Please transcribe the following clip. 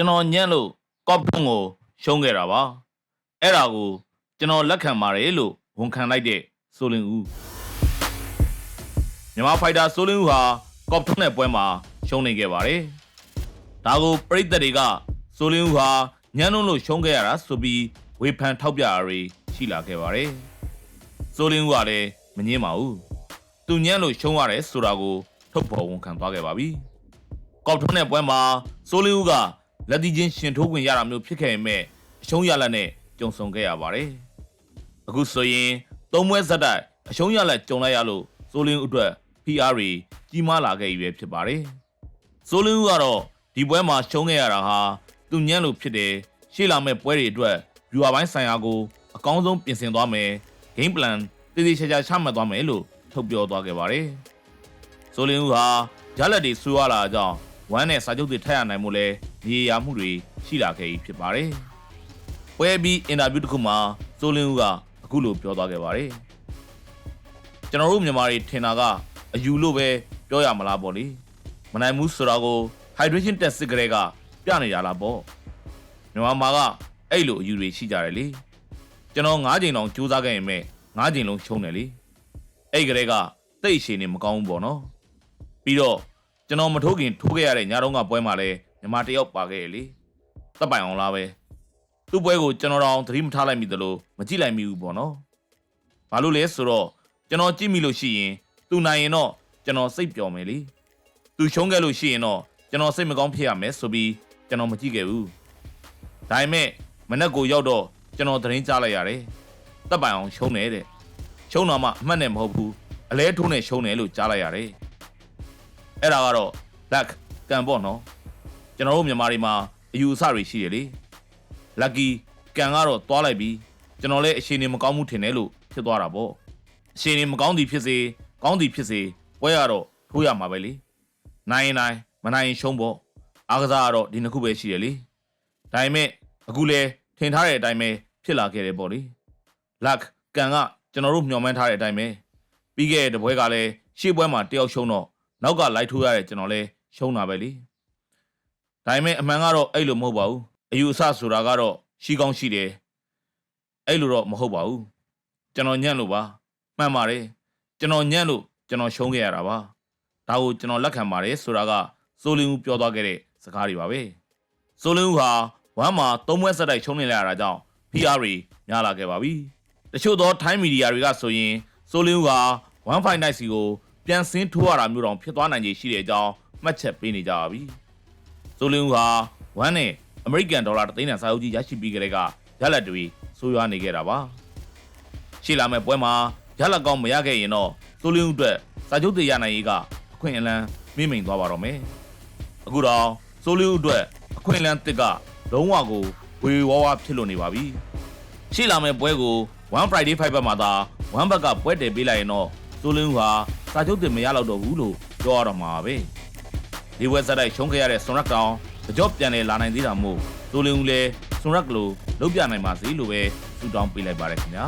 ကျွန်တော်ညံ့လို့ကော့ဖုံကိုရှုံးခဲ့တာပါအဲ့ဒါကိုကျွန်တော်လက်ခံပါတယ်လို့ဝန်ခံလိုက်တဲ့ဆိုလင်ဦးမြန်မာဖိုက်တာဆိုလင်ဦးဟာကော့ဖုံနဲ့ပွဲမှာရှုံးနေခဲ့ပါတယ်ဒါကိုပရိသတ်တွေကဆိုလင်ဦးဟာညံ့လုံးလို့ရှုံးခဲ့ရတာဆိုပြီးဝေဖန်ထောက်ပြတာတွေရှိလာခဲ့ပါတယ်ဆိုလင်ဦးကလည်းမငင်းပါဘူးသူညံ့လို့ရှုံးရတယ်ဆိုတာကိုထုတ်ဖော်ဝန်ခံသွားခဲ့ပါပြီကောက်ထွန်းတဲ့ပွဲမှာစိုးလင်းဦးက လက်တီချင်းရှင်ထိုးခွင့်ရတာမျိုးဖြစ်ခဲ့ပေမဲ့အရှုံးရလက်နဲ့ကြုံဆုံခဲ့ရပါတယ်။အခုဆိုရင်သုံးပွဲဇက်တိုက်အရှုံးရလက်ကြုံလိုက်ရလို့စိုးလင်းဦးအတွက် PR တွေကြီးမားလာခဲ့ပြီပဲဖြစ်ပါတယ်။စိုးလင်းဦးကတော့ဒီပွဲမှာရှုံးခဲ့ရတာဟာသူညံ့လို့ဖြစ်တယ်။ရှေ့လာမဲ့ပွဲတွေအတွက် viewer ပိုင်းဆိုင်ရာကိုအကောင်းဆုံးပြင်ဆင်သွားမယ်။ game plan တည်တည်ချာချာချမှတ်သွားမယ်လို့ထုတ်ပြောသွားခဲ့ပါတယ်။ဆိုလင်းဦးဟာရလက်တွေဆူရလာကြောင်းဝမ်းနဲ့စာချုပ်တွေထပ်ရနိုင်မှုလဲ နေရာမှုတွေရှိလာခဲ့ပြီဖြစ်ပါတယ်။ပွဲပြီးအင်တာဗျူးတစ်ခုမှာဆိုလင်းဦးကအခုလိုပြောသွားခဲ့ပါတယ်။ကျွန်တော်တို့မြန်မာတွေထင်တာကအယူလို့ပဲပြောရမလားပေါ့လေ။မနိုင်ဘူးဆိုတာကို hydration test စစ်ကလေးကပြနေရလားပေါ့။မြန်မာမှာကအဲ့လိုအယူတွေရှိကြတယ်လေ။ကျွန်တော်၅ချိန်တောင်စူးစမ်းခဲ့ရင်မဲ့၅ချိန်လုံးရှုံးတယ်လေ။အဲ့ကလေးကတိတ်ရှည်နေမကောင်းဘူးပေါ့နော်။ပြီးတော့ကျွန်တော်မထိုးခင်ထိုးခဲ့ရတဲ့ညတော့ကပွဲမှာလဲညီ မတယောက်ပါခဲ့ရလေတပ်ပိုင်အောင်လားပဲသူ့ပွဲကိုကျွန်တော်တော့သတိမထားလိုက်မိသလိုမကြည့်လိုက်မိဘူးပေါ့နော်ဘာလို့လဲဆိုတော့ကျွန်တော်ကြည့်မိလို့ရှိရင်သူနိုင်ရင်တော့ကျွန်တော်စိတ်ပျော်မယ်လေသူရှုံးခဲ့လို့ရှိရင်တော့ကျွန်တော်စိတ်မကောင်းဖြစ်ရမယ်ဆိုပြီးကျွန်တော်မကြည့်ခဲ့ဘူးဒါပေမဲ့မနက်ကိုရောက်တော့ကျွန်တော်သတင်းကြားလိုက်ရတယ်တပ်ပိုင်အောင်ရှုံးတယ်တဲ့ရှုံးတော့မှအမှတ်နဲ့မဟုတ်ဘူးအလဲထိုးနဲ့ရှုံးတယ်လို့ကြားလိုက်ရတယ်အဲ့ဒါကတော့ luck ကံပေါ့နော် ကျွန်တော်တို့မြန်မာတွေမှာအယူအဆတွေရှိတယ်လေ lucky ကံကတော့သွားလိုက်ပြီးကျွန်တော်လည်းအရှင်နေမကောင်းမှုထင်တယ်လို့ဖြစ်သွားတာပေါ့အရှင်နေမကောင်းသည်ဖြစ်စေကောင်းသည်ဖြစ်စေပွဲကတော့ထိုးရမှာပဲလေနိုင်ရင်နိုင်မနိုင်ရင်ရှုံးပေါ့အားကစားကတော့ဒီနှစ်ခုပဲရှိတယ်လေဒါပေမဲ့အခုလဲထင်ထားတဲ့အတိုင်းပဲဖြစ်လာခဲ့တယ်ပေါ့လေ luck ကံကကျွန်တော်တို့မျှော်မှန်းထားတဲ့အတိုင်းပဲပြီးခဲ့တဲ့တပွဲကလည်းရှေ့ပွဲမှာတယောက်ရှုံးတော့နောက်ကလိုက်ထိုးရတဲ့ကျွန်တော်လဲရှုံးတာပဲလေ ဒါပေမဲ့အမှန်ကတော့အဲ့လိုမဟုတ်ပါဘူးအယူအဆဆိုတာကတော့ရှိကောင်းရှိတယ်အဲ့လိုတော့မဟုတ်ပါဘူးကျွန်တော်ညံ့လို့ပါမှန်ပါတယ်ကျွန်တော်ညံ့လို့ကျွန်တော်ရှုံးခဲ့ရတာပါဒါကိုကျွန်တော်လက်ခံပါတယ်ဆိုတာကစိုးလင်းဦးပြောသွားခဲ့တဲ့စကားတွေပါပဲစိုးလင်းဦးဟာဝမ်းမှာသုံးပွဲဆက်တိုက်ရှုံးနေလိုက်ရတာကြောင့် PR တွေများလာခဲ့ပါပြီတချို့သောထိုင်းမီဒီယာတွေကဆိုရင်စိုးလင်းဦးက1 fight night စီကိုပြန်ဆင်းထိုးရတာမျိုးတောင်ဖြစ်သွားနိုင်ခြေရှိတဲ့အကြောင်းမှတ်ချက်ပေးနေကြပါပြီ။ ဇိုလင်းဦးဟာဝမ်းနဲ့အမေရိကန်ဒေါ်လာတသိန်းတန်စာအုပ်ကြီးရရှိပြီးကြတဲ့ကရလက်တွေဆိုးရွားနေခဲ့တာပါ။ရှေ့လာမဲ့ပွဲမှာရလက်ကောင်းမရခဲ့ရင်တော့ဇိုလင်းဦးအတွက်စာချုပ်တွေရနိုင်ရေးကအခွင့်အလမ်းမိမ့်မိန်သွားပါတော့မယ်။အခုတော့ဇိုလင်းဦးအတွက်အခွင့်အလမ်းတစ်ကလုံးဝကိုဝေဝါးဝါဖြစ်လို့နေပါပြီ။ရှေ့လာမဲ့ပွဲကို1 Friday 5ဘက်မှာသာ1ဘက်ကပွဲတည်ပေးလိုက်ရင်တော့ဇိုလင်းဦးဟာစာချုပ်တင်မရတော့တော့ဘူးလို့ပြောရတော့မှာပဲ ဒီဝက်ဆက်တိုက်ရှုံးခဲ့ရတဲ့ဆွန်ရက်တောင်ကြော့ပြန်လေလာနိုင်သေးတာမို့ဇိုလင်းဦးလည်းဆွန်ရက်လိုလုံးပြနိုင်ပါစေလို့ပဲဆုတောင်းပေးလိုက်ပါရခင်ဗျာ